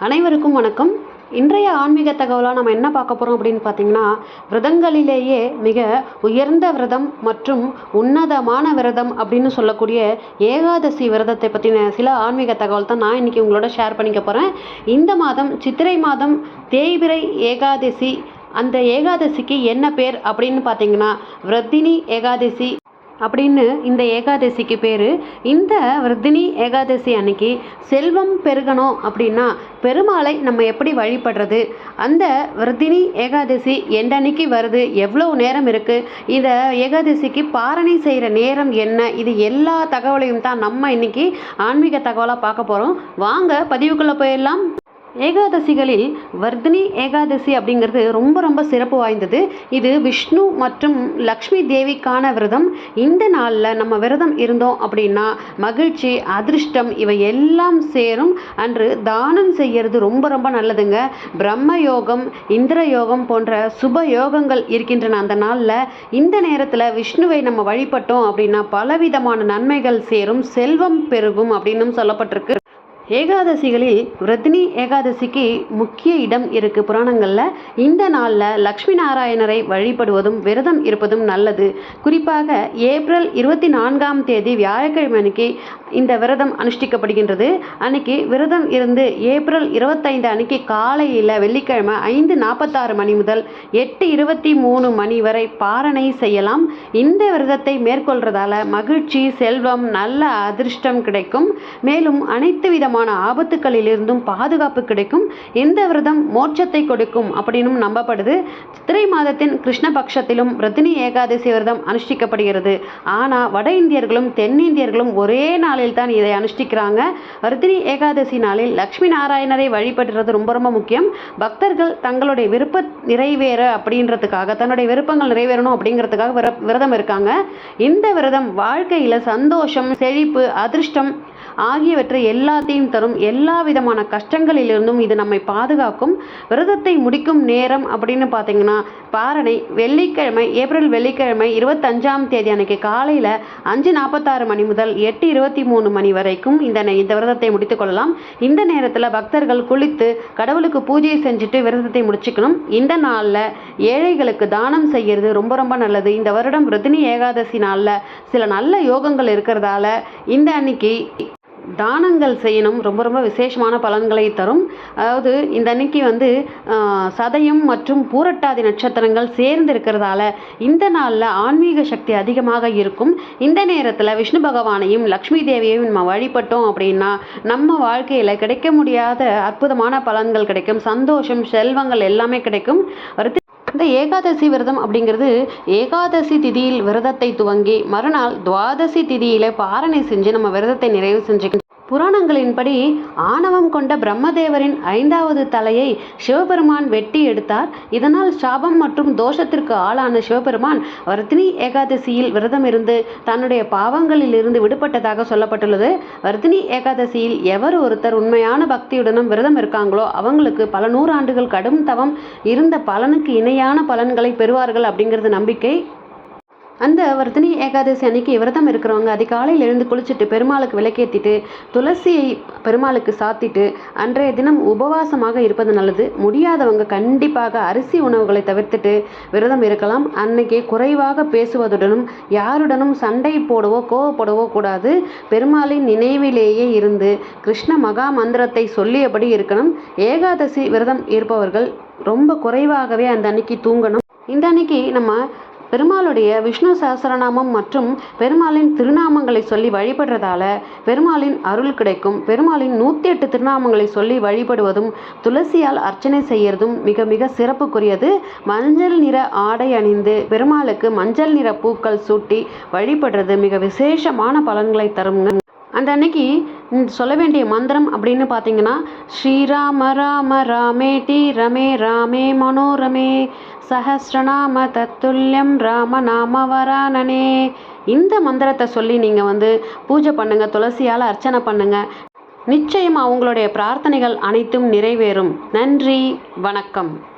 அனைவருக்கும் வணக்கம். இன்றைய ஆன்மீக தகவலாக நம்ம என்ன பார்க்க போகிறோம் அப்படின்னு பார்த்தீங்கன்னா விரதங்களிலேயே மிக உயர்ந்த விரதம் மற்றும் உன்னதமான விரதம் அப்படின்னு சொல்லக்கூடிய ஏகாதசி விரதத்தை பற்றின சில ஆன்மீக தகவல் தான் நான் இன்றைக்கி உங்களோட ஷேர் பண்ணிக்க போகிறேன் இந்த மாதம் சித்திரை மாதம் தேய்பிரை ஏகாதசி அந்த ஏகாதசிக்கு என்ன பேர் அப்படின்னு பார்த்தீங்கன்னா விரத்தினி ஏகாதசி அப்படின்னு இந்த ஏகாதசிக்கு பேர். இந்த விருத்தினி ஏகாதசி அன்னைக்கு செல்வம் பெருகணும் அப்படின்னா பெருமாளை நம்ம எப்படி வழிபடுறது? அந்த விருத்தினி ஏகாதசி எண்டன்னைக்கு வருது. எவ்வளோ நேரம் இருக்குது இந்த ஏகாதசிக்கு பாரணை செய்கிற நேரம் என்ன? இது எல்லா தகவலையும் தான் நம்ம இன்னைக்கு ஆன்மீக தகவலாக பார்க்க போகிறோம் வாங்க பதிவுக்குள்ளே போயிடலாம். ஏகாதசிகளில் வர்தினி ஏகாதசி அப்படிங்கிறது ரொம்ப ரொம்ப சிறப்பு வாய்ந்தது. இது விஷ்ணு மற்றும் லக்ஷ்மி தேவிக்கான விரதம். இந்த நாளில் நம்ம விரதம் இருந்தோம் அப்படின்னா மகிழ்ச்சி அதிர்ஷ்டம் இவை எல்லாம் சேரும். அன்று தானம் செய்யறது ரொம்ப ரொம்ப நல்லதுங்க. பிரம்ம யோகம் இந்திர யோகம் போன்ற சுப யோகங்கள் இருக்கின்றன அந்த நாளில். இந்த நேரத்தில் விஷ்ணுவை நம்ம வழிபட்டோம் அப்படின்னா பலவிதமான நன்மைகள் சேரும். செல்வம் பெருகும் அப்படின்னும் சொல்லப்பட்டிருக்கு. ஏகாதசிகளில் ரத்னி ஏகாதசிக்கு முக்கிய இடம் இருக்குது புராணங்களில். இந்த நாளில் லக்ஷ்மி நாராயணரை வழிபடுவதும் விரதம் இருப்பதும் நல்லது. குறிப்பாக ஏப்ரல் இருபத்தி நான்காம் தேதி வியாழக்கிழமை அன்னைக்கு இந்த விரதம் அனுஷ்டிக்கப்படுகின்றது. அன்னைக்கு விரதம் இருந்து ஏப்ரல் இருபத்தைந்து அன்னைக்கு காலையில் வெள்ளிக்கிழமை ஐந்து நாற்பத்தாறு மணி முதல் எட்டு இருபத்தி மூணு மணி வரை பாரணை செய்யலாம். இந்த விரதத்தை மேற்கொள்றதால மகிழ்ச்சி செல்வம் நல்ல அதிர்ஷ்டம் கிடைக்கும். மேலும் அனைத்து விதமான ஆபத்துக்களிலிருந்தும் பாதுகாப்பு கிடைக்கும். இந்த விரதம் மோட்சத்தை கொடுக்கும் அப்படின்னும் நம்பப்படுது. சித்திரை மாதத்தின் கிருஷ்ணபக்ஷத்திலும் ரத்தினி ஏகாதசி விரதம் அனுஷ்டிக்கப்படுகிறது. ஆனால் வட இந்தியர்களும் தென்னிந்தியர்களும் ஒரே நாள் நாளில் தான் இதை அனுஷ்டிக்கிறாங்க. ரத்தினி ஏகாதசி நாளில் லக்ஷ்மி நாராயணரை வழிபடுறது ரொம்ப ரொம்ப முக்கியம். பக்தர்கள் தங்களுடைய விருப்ப நிறைவேற அப்படின்றதுக்காக தன்னுடைய விருப்பங்கள் நிறைவேறணும் அப்படிங்கிறதுக்காக விரதம் இருக்காங்க. இந்த விரதம் வாழ்க்கையில் சந்தோஷம் செழிப்பு அதிர்ஷ்டம் ஆகியவற்றை எல்லாத்தையும் தரும். எல்லா விதமான கஷ்டங்களிலிருந்தும் இது நம்மை பாதுகாக்கும். விரதத்தை முடிக்கும் நேரம் அப்படின்னு பார்த்தீங்கன்னா பாரணை வெள்ளிக்கிழமை ஏப்ரல் வெள்ளிக்கிழமை இருபத்தஞ்சாம் தேதி அன்னைக்கு காலையில் அஞ்சு நாற்பத்தாறு மணி முதல் எட்டு இருபத்தி மூணு மணி வரைக்கும் இந்த இந்த விரதத்தை முடித்துக் கொள்ளலாம். இந்த நேரத்தில் பக்தர்கள் குளித்து கடவுளுக்கு பூஜை செஞ்சுட்டு விரதத்தை முடிச்சுக்கணும். இந்த நாளில் ஏழைகளுக்கு தானம் செய்கிறது ரொம்ப ரொம்ப நல்லது. இந்த வருடம் ருதினி ஏகாதசி நாளில் சில நல்ல யோகங்கள் இருக்கிறதால இந்த அன்னைக்கு தானங்கள் செய்யணும். ரொம்ப ரொம்ப விசேஷமான பலன்களை தரும். அதாவது இந்த அன்னைக்கு வந்து சதயம் மற்றும் பூரட்டாதி நட்சத்திரங்கள் சேர்ந்து இருக்கிறதால இந்த நாளில் ஆன்மீக சக்தி அதிகமாக இருக்கும். இந்த நேரத்தில் விஷ்ணு பகவானையும் லக்ஷ்மி தேவியையும் நம்ம வழிபட்டோம் அப்படின்னா நம்ம வாழ்க்கையில் கிடைக்க முடியாத அற்புதமான பலன்கள் கிடைக்கும். சந்தோஷம் செல்வங்கள் எல்லாமே கிடைக்கும். வருத்தி இந்த ஏகாதசி விரதம் அப்படிங்கிறது ஏகாதசி திதியில் விரதத்தை துவங்கி மறுநாள் துவாதசி திதியில பாரணை செஞ்சு நம்ம விரதத்தை நிறைவு செஞ்சு புராணங்களின்படி ஆணவம் கொண்ட பிரம்மதேவரின் ஐந்தாவது தலையை சிவபெருமான் வெட்டி எடுத்தார். இதனால் சாபம் மற்றும் தோஷத்திற்கு ஆளான சிவபெருமான் வர்த்தினி ஏகாதசியில் விரதம் இருந்து தன்னுடைய பாவங்களில் இருந்து விடுபட்டதாக சொல்லப்பட்டுள்ளது. வர்த்தினி ஏகாதசியில் எவர் ஒருத்தர் உண்மையான பக்தியுடனும் விரதம் இருக்காங்களோ அவங்களுக்கு பல நூறாண்டுகள் கடும் தவம் இருந்த பலனுக்கு இணையான பலன்களை பெறுவார்கள் அப்படிங்கிறது நம்பிக்கை. அந்த வர்த்தினி ஏகாதசி அன்னைக்கு விரதம் இருக்கிறவங்க அதிகாலையில் எழுந்து குளிச்சுட்டு பெருமாளுக்கு விளக்கேற்றிட்டு துளசியை பெருமாளுக்கு சாத்திட்டு அன்றைய தினம் உபவாசமாக இருப்பது நல்லது. முடியாதவங்க கண்டிப்பாக அரிசி உணவுகளை தவிர்த்துட்டு விரதம் இருக்கலாம். அன்னைக்கு குறைவாக பேசுவதுடனும் யாருடனும் சண்டை போடவோ கோவப்படவோ கூடாது. பெருமாளின் நினைவிலேயே இருந்து கிருஷ்ண மகா மந்திரத்தை சொல்லியபடி இருக்கணும். ஏகாதசி விரதம் இருப்பவர்கள் ரொம்ப குறைவாகவே அந்த அன்னைக்கு தூங்கணும். இந்த அன்னைக்கு நம்ம பெருமாளுடைய விஷ்ணு சஹஸ்ரநாமம் மற்றும் பெருமாளின் திருநாமங்களை சொல்லி வழிபடுறதால பெருமாளின் அருள் கிடைக்கும். பெருமாளின் நூற்றி எட்டு திருநாமங்களை சொல்லி வழிபடுவதும் துளசியால் அர்ச்சனை செய்யறதும் மிக மிக சிறப்புக்குரியது. மஞ்சள் நிற ஆடை அணிந்து பெருமாளுக்கு மஞ்சள் நிற பூக்கள் சூட்டி வழிபடுறது மிக விசேஷமான பலன்களை தருங்க அந்த அன்னைக்கு சொல்ல வேண்டிய மந்திரம் அப்படின்னு பார்த்தீங்கன்னா ஸ்ரீராம ராம ராமேட்டி ரமே ராமே மனோரமே சஹஸ்ரநாம தத்துல்யம் ராம நாம வரானனே இந்த மந்திரத்தை சொல்லி நீங்கள் வந்து பூஜை பண்ணுங்கள் துளசியால் அர்ச்சனை பண்ணுங்கள் நிச்சயம் அவங்களுடைய பிரார்த்தனைகள் அனைத்தும் நிறைவேறும். நன்றி வணக்கம்.